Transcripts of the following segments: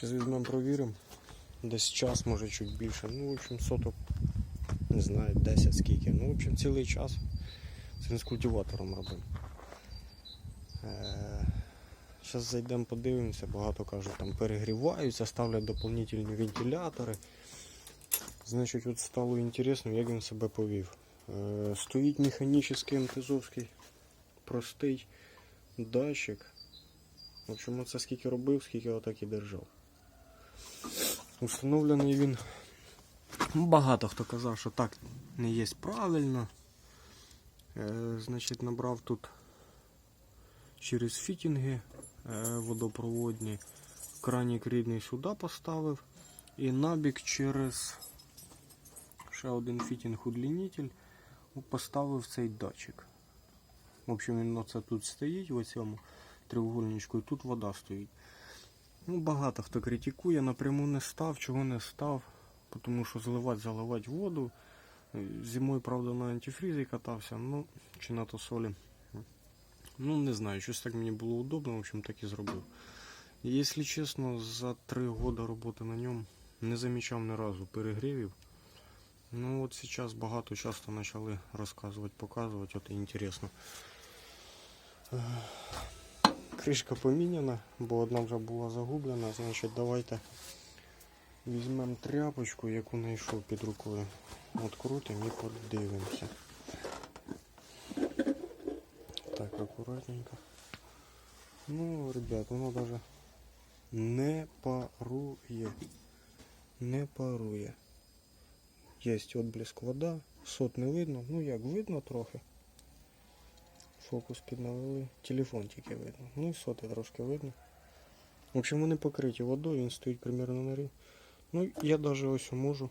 Зараз візьмемо провіримо. Десь час, може чуть більше. Ну, в общем, соток, не знаю, 10 скільки. Ну, в общем, цілий час. З культиватором робимо. Зараз зайдемо, подивимося, багато кажуть, там перегріваються, ставлять доповнительні вентилятори. Значить, от стало інтересно, як він себе повів. Е, Стоїть механічний МТЗовський простий датчик. В общем, це скільки робив, скільки отак і держав. Установлений він. ну, Багато хто казав, що так не є правильно. Е, значить, набрав тут через фітінги е, водопроводні. Кранік рідний сюди поставив. І набік через ще один фітінг удлінитель поставив цей датчик. В общем, він оце тут стоїть в цьому треугольничку, і тут вода стоїть. Ну, багато хто критикує, напряму не став, чого не став, тому що зливати, заливати воду. Зимою, правда, на антифрізі катався, ну, чи на то солі. Ну, не знаю, щось так мені було удобно, в общем, так і зробив. Якщо чесно, за три роки роботи на ньому не замічав ні разу перегрівів. Ну от зараз багато часто почали розказувати, показувати, от і інтересно. Кришка поміняна, бо одна вже була загублена, значить давайте візьмемо тряпочку, яку знайшов під рукою. Открутимо і подивимося. Так, акуратненько. Ну, ребят, воно даже не парує. Не парує. Есть отблеск вода, сот не видно, ну як видно трохи. Фокус піднавели, телефон тільки видно. Ну і соти трошки видно. В общем, вони покриті водою, він стоїть примерно на рівні. Ну, я навіть ось можу.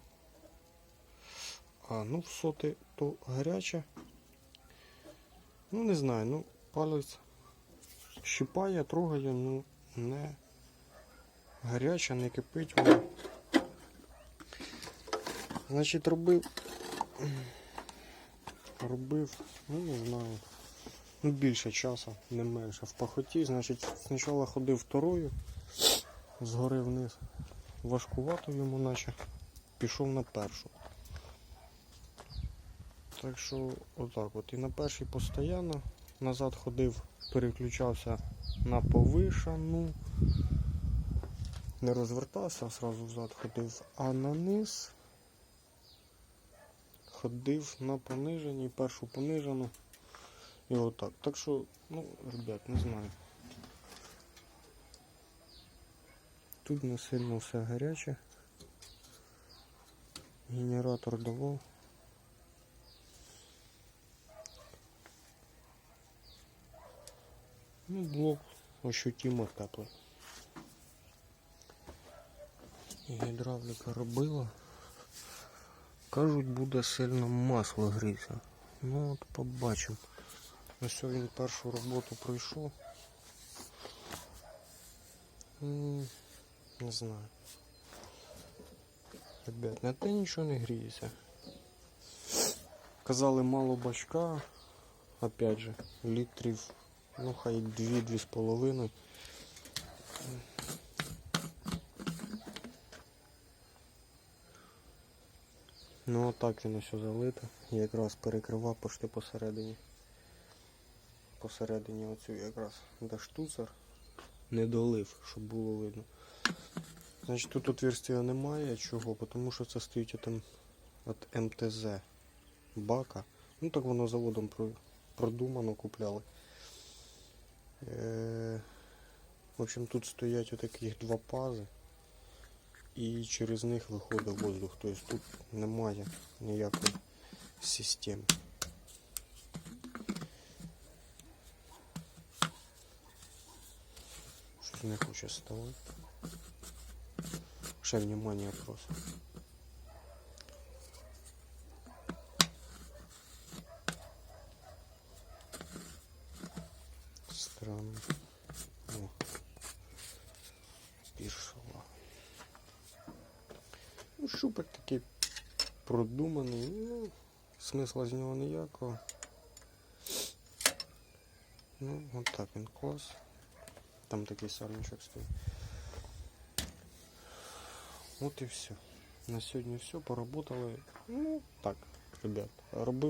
А, ну в соти то гаряче. Ну не знаю, ну палець щипає, трогає, ну не гаряче, не кипить воно. Значить, робив. Робив, ну не знаю. Ну, більше часу, не менше. В пахоті, значить, спочатку ходив второю, згори вниз. Важкувато йому наче. Пішов на першу. Так що отак от. І на першій постійно. Назад ходив, переключався на повишану. Не розвертався, а одразу взад ходив, а на низ ходив на пониженій, першу понижену. І отак. Так що, ну, ребят, не знаю. Тут не сильно все гаряче. Генератор давав. Ну, блок ощутимо теплий. Гідравліка робила. Кажуть, буде сильно масло грітися. Ну от побачимо. Ось він першу роботу пройшов. Не знаю. Ребят, на те нічого не гріється. Казали мало бачка. Опять же, літрів, ну хай 2-2 з половиною. Ну отак він ось залито. Якраз перекривав почти посередині. Посередині оцю якраз де штуцер не долив, щоб було видно. Значить тут отверстия немає. Чого? Тому що це стоїть от МТЗ бака. Ну так воно заводом продумано купляли. Е, в общем, тут стоять отаких два пази і через них виходить воздух. Тобто тут немає ніякої системи. Не хоче ставати. Ще внимание просто. Странно. О. Пішла. Ну, шупик такий продуманий. Ну, смисла з нього ніякого. Ну, от так він клас. Там такий сарничок стоїть. От і все. На сьогодні все, поработали. Ну так, ребят, робив.